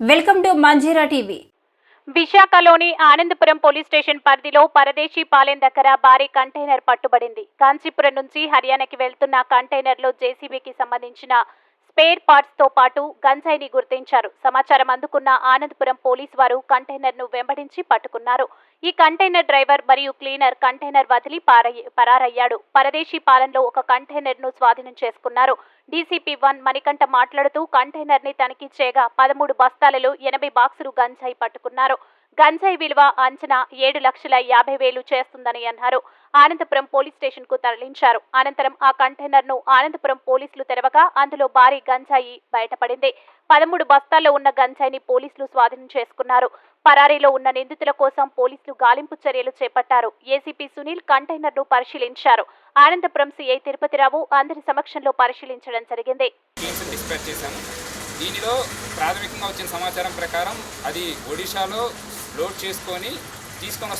Welcome to Manjira TV. విశాఖలోని Anandapuram police station పరిధిలో పరదేశీ పాలెం దగ్గర భారీ కంటైనర్ పట్టుబడింది. కాంచీపురం నుంచి హర్యానాకి వెళ్తున్న కంటైనర్లో జేసీబీకి సంబంధించిన స్పేర్ పార్ట్స్తో పాటు గంజాయిని గుర్తించారు. సమాచారం అందుకున్న ఆనందపురం పోలీస్ వారు కంటైనర్ను వెంబడించి పట్టుకున్నారు. ఈ కంటైనర్ డ్రైవర్ మరియు క్లీనర్ కంటైనర్ వదిలి పరారయ్యాడు. పరదేశీ పాలనలో ఒక కంటైనర్ను స్వాధీనం చేసుకున్నారు. డీసీపీ వన్ మణికంఠ మాట్లాడుతూ కంటైనర్ని తనిఖీ చేయగా పదమూడు బస్తాలలో ఎనభై బాక్సులు గంజాయి పట్టుకున్నారు. గంజాయి విలువ అంచనా ఏడు లక్షల యాభై వేలు చేస్తుందని అన్నారు. ఆనందపురం పోలీస్ స్టేషన్కు తరలించారు. అనంతరం ఆ కంటైనర్ను ఆనందపురం పోలీసులు తెరవగా అందులో భారీ గంజాయి బయటపడింది. పదమూడు బస్తాల్లో ఉన్న గంజాయిని పోలీసులు స్వాధీనం చేసుకున్నారు. పరారీలో ఉన్న నిందితుల కోసం పోలీసులు గాలింపు చర్యలు చేపట్టారు. ఏసీపీ సునీల్ కంటైనర్ను పరిశీలించారు. ఆనందపురం సీఐ తిరుపతిరావు అందరి సమక్షంలో పరిశీలించడం జరిగింది. దీనిలో ప్రాథమికంగా వచ్చిన సమాచారం ప్రకారం అది ఒడిశాలో లోడ్ చేసుకొని తీసుకొని